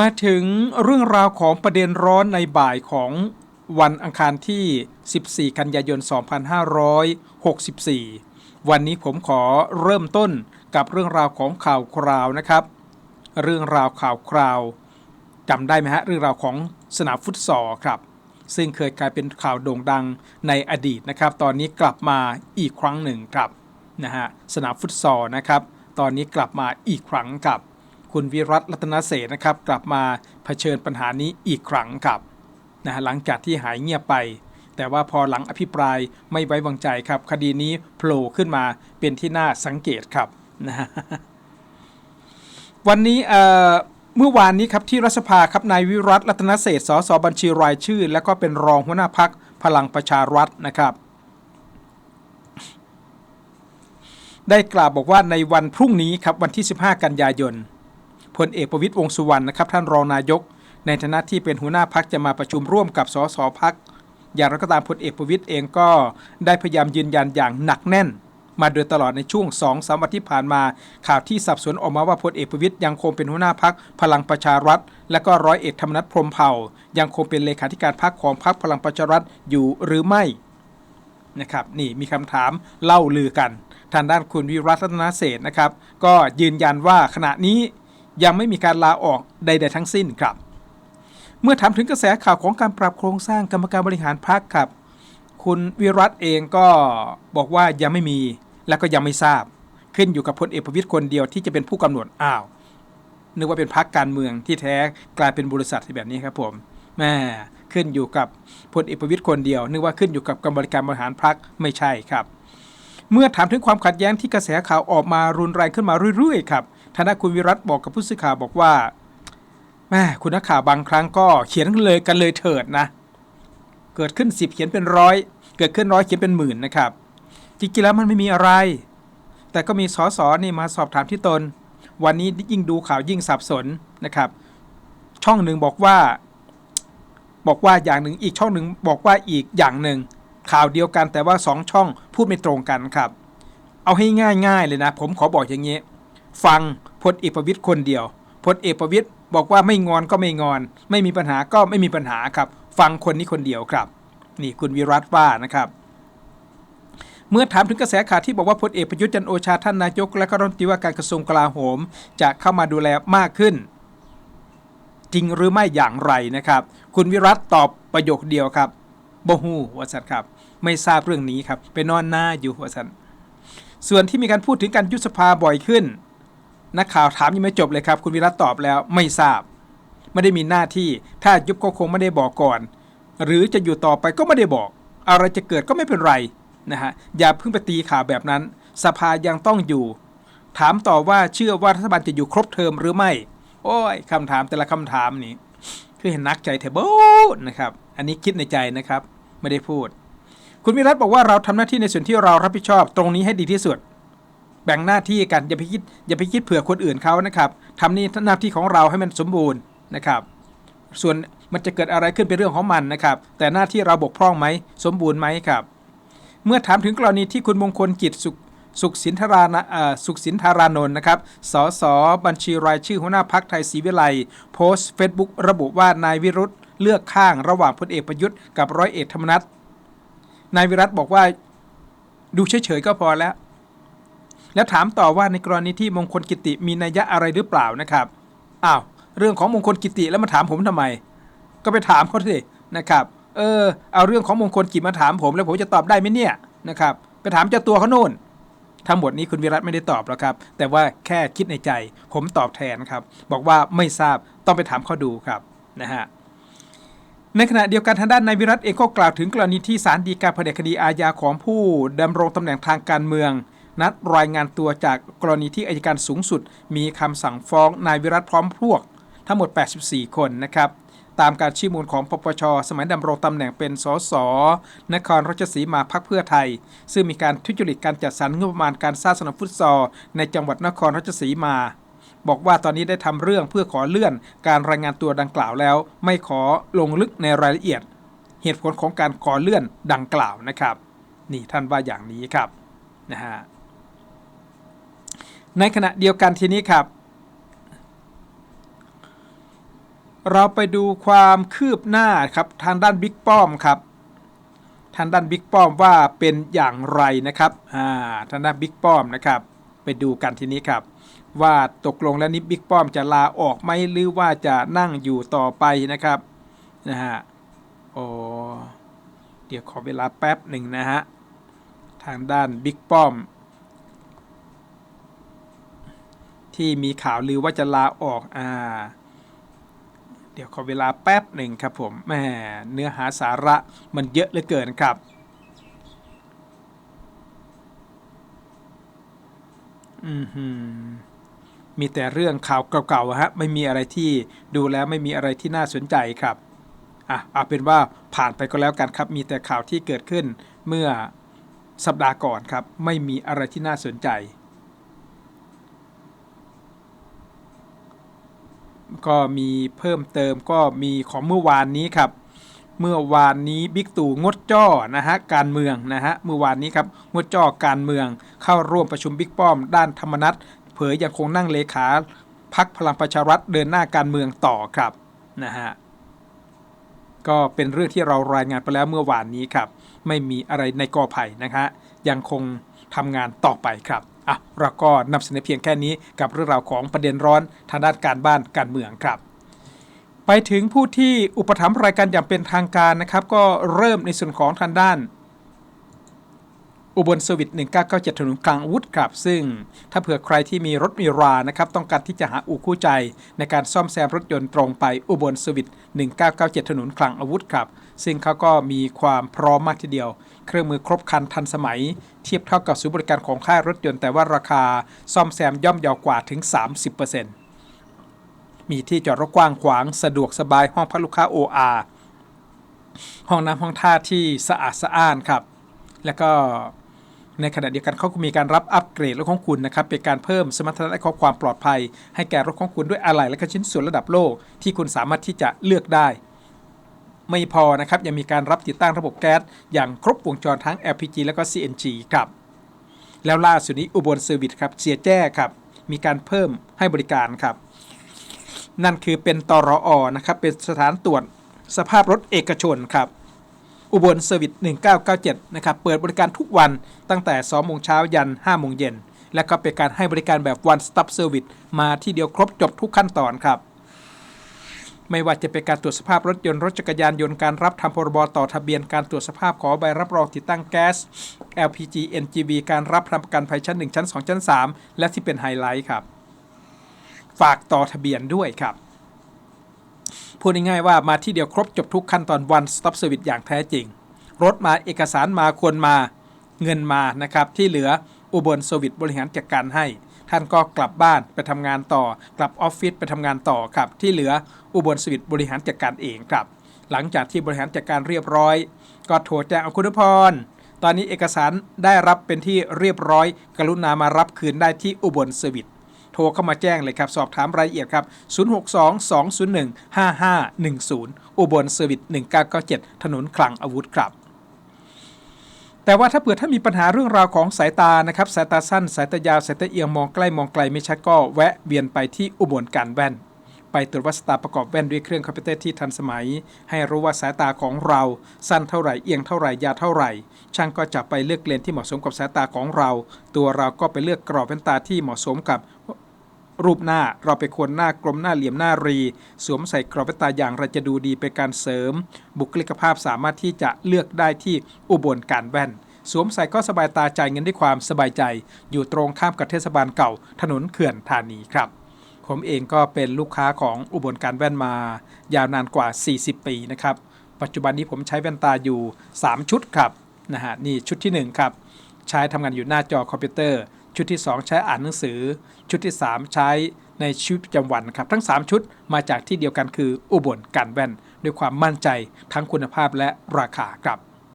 มาถึงเรื่องราวของประเด็นร้อนในบ่ายของวันอังคารที่ 14 กันยายน 2564 วันนี้ผมขอเริ่มต้นกับเรื่องราวของข่าวคราวนะครับ เรื่องราวข่าวคราวจำได้ไหมฮะเรื่องราวของสนามฟุตซอลครับ ซึ่งเคยกลายเป็นข่าวโด่งดังในอดีตนะครับ ตอนนี้กลับมาอีกครั้งหนึ่งครับนะฮะสนามฟุตซอลนะครับ ตอนนี้กลับมาอีกครั้งครับ คุณวิรัตรัตนเศรษฐ์นะครับกลับมาเผชิญปัญหานี้อีกครั้งครับนะฮะหลังจากที่หายเงียบไป แต่ว่าพอหลังอภิปรายไม่ไว้วางใจครับ คดีนี้โผล่ขึ้นมาเป็นที่น่าสังเกตครับนะฮะวันนี้เอ่อเมื่อวานนี้ครับที่รัฐสภาครับนายวิรัตรัตนเศรษฐ์สสบัญชีรายชื่อ และก็เป็นรองหัวหน้าพักพลังประชารัฐนะครับ ได้กล่าวบอกว่าในวันพรุ่งนี้ครับวันที่ 15 กันยายน พลเอกประวิตยวงสุวรรณนะครับท่านรองนายก ในฐานะที่เป็นหัวหน้าพักจะมาประชุมร่วมกับสสพักอย่างไรก็ตามพลเอกประวิตยเองก็ได้พยายามยืนยันอย่างหนักแน่น มาโดยตลอดในช่วง2อสวันที่ผ่านมา ข่าวที่สับสนออกมาว่าพลเอกประวิตยยังคงเป็นหัวหน้าพักพลังประชารัฐ และก็ร้อยเอกธรรมนัฐพรมเผ่า ยังคงเป็นเลขาธิการพักของพักพลังประชารัฐอยู่หรือไม่นะครับนี่มีคำถามเล่าลือกัน ทางด้านคุณวิรัตรัตนเศรษฐ์นะครับ ก็ยืนยันว่าขณะนี้ ยังไม่มีการลาออกใด ๆ ทั้งสิ้นครับ เมื่อถามถึงกระแสข่าวของการปรับโครงสร้างกรรมการบริหารพรรคครับ คุณวิรัตเองก็บอกว่ายังไม่มีและก็ยังไม่ทราบ ขึ้นอยู่กับพลเอกประวิตยคนเดียวที่จะเป็นผู้กำหนดอ้าวนึกว่าเป็นพรรคการเมืองที่แท้กลายเป็นบริษัทแบบนี้ครับผมแม่ขึ้นอยู่กับพลเอกประวิตยคนเดียว นึกว่าขึ้นอยู่กับกรรมการบริหารพรรคไม่ใช่ครับ เมื่อถามถึงความขัดแย้งที่กระแสข่าวออกมารุนแรงขึ้นมาเรื่อยๆครับ ทนายคุณวิรัตบอกกับผู้สื่อข่าวบอกว่าแม่คุณนักข่าวบางครั้งก็เขียนเลยกันเลยเถิดนะ เกิดขึ้น10เขียนเป็นร้อยเกิดขึ้นร้อยเขียนเป็นหมื่นนะครับ จริงๆแล้วมันไม่มีอะไร แต่ก็มีสอสอนี่มาสอบถามที่ตน วันนี้ยิ่งดูข่าวยิ่งสับสนนะครับ ช่องหนึ่งบอกว่า บอกว่าอย่างหนึ่งอีกช่องหนึ่งบอกว่าอีกอย่างหนึ่งข่าวเดียวกันแต่ว่าสองช่องพูดไม่ตรงกันครับ เอาให้ง่ายๆเลยนะ ผมขอบอกอย่างนี้ ฟังพลเอกประวิตยคนเดียวพลเอกประวิตยบอกว่าไม่งอนก็ไม่งอน ไม่มีปัญหาก็ไม่มีปัญหาครับ ฟังคนนี้คนเดียวครับ นี่คุณวิรัตว่านะครับ เมื่อถามถึงกระแสข่าวที่บอกว่าพลเอกประยุทธ์จันโอชาท่านนายก และก็รัฐมนตรีว่าการกระทรวงกลาโหม จะเข้ามาดูแลมากขึ้น จริงหรือไม่อย่างไรนะครับ คุณวิรัตตอบประโยคเดียวครับบฮูวสันครับ ไม่ทราบเรื่องนี้ครับไปนอนหน้าอยู่วสันส่วนที่มีการพูดถึงการยุบสภาบ่อยขึ้น นักข่าวถามยังไม่จบเลยครับ คุณวิรัตตอบแล้วไม่ทราบ ไม่ได้มีหน้าที่ ถ้ายุบก็คงไม่ได้บอกก่อน หรือจะอยู่ต่อไปก็ไม่ได้บอก อะไรจะเกิดก็ไม่เป็นไรนะฮะอย่าเพิ่งไปตีข่าวแบบนั้น สภายังต้องอยู่ ถามต่อว่าเชื่อว่ารัฐบาลจะอยู่ครบเทอมหรือไม่ โอ้ยคำถามแต่ละคำถามนี้คือเห็นนักใจเทเบิลนะครับ อันนี้คิดในใจนะครับ ไม่ได้พูด คุณวิรัตบอกว่าเราทำหน้าที่ในส่วนที่เรารับผิดชอบตรงนี้ให้ดีที่สุด แบ่งหน้าที่กันอย่าไปคิดอย่าไปคิดเผื่อคนอื่นเขานะครับทำนี่หน้าที่ของเราให้มันสมบูรณ์นะครับ ส่วนมันจะเกิดอะไรขึ้นเป็นเรื่องของมันนะครับ แต่หน้าที่เราบกพร่องไหมสมบูรณ์ไหมครับ เมื่อถามถึงกรณีที่คุณมงคลกิจสุขสุขสินธารานสุขสินธารานนท์นะครับ สสบัญชีรายชื่อหัวหน้าพักไทยศรีวิไลโพสต์เฟซบุ๊กระบุว่านายวิรุธเลือกข้างระหว่างพลเอกประยุทธ์กับร้อยเอกธรรมนัฐนายวิรัตบอกว่า ดูเฉยๆก็พอแล้ว แล้วถามต่อว่าในกรณีที่มงคลกิติมีนัยยะอะไรหรือเปล่านะครับอ้าวเรื่องของมงคลกิติแล้วมาถามผมทำไม ก็ไปถามเขาสินะครับเออเอาเรื่องของมงคลกิจมาถามผมแล้วผมจะตอบได้ไหมเนี่ยนะครับไปถามเจ้าตัวเขาโน่นทั้งหมดนี้คุณวิรัตไม่ได้ตอบหรอกครับ แต่ว่าแค่คิดในใจ ผมตอบแทนครับ บอกว่าไม่ทราบต้องไปถามเขาดูครับนะฮะในขณะเดียวกันทางด้านนายวิรัตเองก็กล่าวถึงกรณีที่ศาลฎีกาแผนกคดีอาญาของผู้ดำรงตำแหน่งทางการเมือง นัดรายงานตัวจากกรณีที่อายการสูงสุด มีคำสั่งฟ้องนายวิรัตพร้อมพวก ทั้งหมด 84 คนนะครับตามการชี้มูลของปปช สมัยดำรงตำแหน่งเป็นสส นครราชสีมาพักเพื่อไทย ซึ่งมีการทุจริตการจัดสรรงบประมาณการสร้างสนามฟุตซอลในจังหวัดนครราชสีมา บอกว่าตอนนี้ได้ทำเรื่องเพื่อขอเลื่อนการรายงานตัวดังกล่าวแล้ว ไม่ขอลงลึกในรายละเอียด เหตุผลของการขอเลื่อนดังกล่าวนะครับ นี่ท่านว่าอย่างนี้ครับนะฮะ ในขณะเดียวกันทีนี้ครับ เราไปดูความคืบหน้าครับทางด้านบิ๊กป้อมครับทางด้านบิ๊กป้อมว่าเป็นอย่างไรนะครับอ่าทางด้านบิ๊กป้อมนะครับ ไปดูกันทีนี้ครับ ว่าตกลงแล้วนี่บิ๊กป้อมจะลาออกไหมหรือว่าจะนั่งอยู่ต่อไปนะครับนะฮะโอ้เดี๋ยวขอเวลาแป๊บหนึ่งนะฮะทางด้านบิ๊กป้อม ที่มีข่าวลือว่าจะลาออกอ่าเดี๋ยวขอเวลาแป๊บหนึ่งครับผมแหมเนื้อหาสาระมันเยอะเหลือเกินครับ อือหือมีแต่เรื่องข่าวเก่าๆฮะไม่มีอะไรที่ดูแล้วไม่มีอะไรที่น่าสนใจครับอะเอาเป็นว่าผ่านไปก็แล้วกันครับ มีแต่ข่าวที่เกิดขึ้นเมื่อสัปดาห์ก่อนครับ ไม่มีอะไรที่น่าสนใจ ก็มีเพิ่มเติมก็มีของเมื่อวานนี้ครับ เมื่อวานนี้บิ๊กตู่งดจ้อนะฮะการเมืองนะฮะเมื่อวานนี้ครับงดจ้อการเมือง เข้าร่วมประชุมบิ๊กป้อม ด้านธรรมนัตเผยยังคงนั่งเลขาพักพลังประชารัฐเดินหน้าการเมืองต่อครับนะฮะก็เป็นเรื่องที่เรารายงานไปแล้วเมื่อวานนี้ครับ ไม่มีอะไรในกอไผ่นะฮะยังคงทำงานต่อไปครับ อะเราก็นำเสนอเพียงแค่นี้กับเรื่องราวของประเด็นร้อนทางด้านการบ้านการเมืองครับ ไปถึงผู้ที่อุปถัมภ์รายการอย่างเป็นทางการนะครับ ก็เริ่มในส่วนของทางด้าน อุบลสวิต1997ถนนกลางอาวุธครับ ซึ่งถ้าเผื่อใครที่มีรถมีรานะครับต้องการที่จะหาอู่คู่ใจ ในการซ่อมแซมรถยนต์ตรงไปอุบลสวิต1997ถนนกลางอาวุธครับ ซึ่งเขาก็มีความพร้อมมากทีเดียว เครื่องมือครบครันทันสมัย เทียบเท่ากับศูนย์บริการของค่ายรถยนต์แต่ว่าราคาซ่อมแซมย่อมเยาวกว่าถึง 30%มีที่จอดรถกว้างขวางสะดวกสบายห้องพักลูกค้า OR ห้องน้ำห้องท่าที่สะอาดสะอ้านครับ แล้วก็ ในขณะเดียวกันเขาก็มีการรับอัปเกรดรถของคุณนะครับเป็นการเพิ่มสมรรถนะและความปลอดภัย ให้แก่รถของคุณด้วยอะไหล่และก็ชิ้นส่วนระดับโลก ที่คุณสามารถที่จะเลือกได้ ไม่พอนะครับยังมีการรับติดตั้งระบบแก๊สอย่างครบวงจรทั้ง LPG และก็ CNG ครับแล้วล่าสุดนี้อุบลเซอร์วิสครับเสียแจ้ครับมีการเพิ่มให้บริการครับนั่นคือเป็นตรออนะครับเป็นสถานตรวจสภาพรถเอกชนครับ อุบลเซอร์วิส 1997 นะครับ เปิดบริการทุกวันตั้งแต่ 2 โมงเช้ายัน 5 โมงเย็น และก็เป็นการให้บริการแบบ one stop service มาที่เดียวครบจบทุกขั้นตอนครับ ไม่ว่าจะเป็นการตรวจสภาพรถยนต์รถจักรยานยนต์การรับทำพรบต่อทะเบียนการตรวจสภาพขอใบรับรองติดตั้งแก๊ส LPG NGV การรับทำประกันภัยชั้น 1 ชั้น 2 ชั้น 3 และที่เป็นไฮไลท์ครับ ฝากต่อทะเบียนด้วยครับ พูดง่ายๆว่ามาที่เดียวครบจบทุกขั้นตอน one stop service อย่างแท้จริง รถมาเอกสารมาควรมาเงินมานะครับที่เหลืออุบลสวิตบริหารจัดการให้ ท่านก็กลับบ้านไปทำงานต่อ กลับออฟฟิศไปทำงานต่อครับ ที่เหลืออุบลสวิตบริหารจัดการเองครับ หลังจากที่บริหารจัดการเรียบร้อย ก็โทรแจ้งเอาคุณพร ตอนนี้เอกสารได้รับเป็นที่เรียบร้อย กรุณามารับคืนได้ที่อุบลสวิต โทรเข้ามาแจ้งเลยครับ สอบถามรายละเอียดครับ 062-201-5510 อุบลเซอร์วิส1997 ถนนคลังอาวุธครับแต่ว่าถ้าเผื่อถ้ามีปัญหาเรื่องราวของสายตานะครับสายตาสั้น สายตายาวสายตาเอียงมองใกล้มองไกลไม่ชัดก็แวะเวียนไปที่อุบลการแว่น ไปตรวจวัดสตาประกอบแว่นด้วยเครื่องคอมพิวเตอร์ที่ทันสมัย ให้รู้ว่าสายตาของเราสั้นเท่าไหร่เอียงเท่าไหร่ยาวเท่าไหร่ ช่างก็จะไปเลือกเลนที่เหมาะสมกับสายตาของเรา ตัวเราก็ไปเลือกกรอบแว่นตาที่เหมาะสมกับ รูปหน้าเราไปควรหน้ากลมหน้าเหลี่ยมหน้ารี สวมใส่กรอบแว่นตาอย่างไรจะดูดีเป็นการเสริม บุคลิกภาพสามารถที่จะเลือกได้ที่อุบลการแว่น สวมใส่ก็สบายตาจ่ายเงินด้วยความสบายใจ อยู่ตรงข้ามกับเทศบาลเก่า ถนนเขื่อนธานีครับ ผมเองก็เป็นลูกค้าของอุบลการแว่นมา ยาวนานกว่า 40 ปีนะครับ ปัจจุบันนี้ผมใช้แว่นตาอยู่ 3 ชุดครับนะฮะนี่ชุดที่1ครับใช้ทำงานอยู่หน้าจอคอมพิวเตอร์ ชุดที่ 2 ใช้อ่านหนังสือ ชุดที่ 3 ใช้ในชีวิตประจำวันครับ ทั้ง 3 ชุดมาจากที่เดียวกันคืออุบลการแว่น ด้วยความมั่นใจทั้งคุณภาพและราคาครับ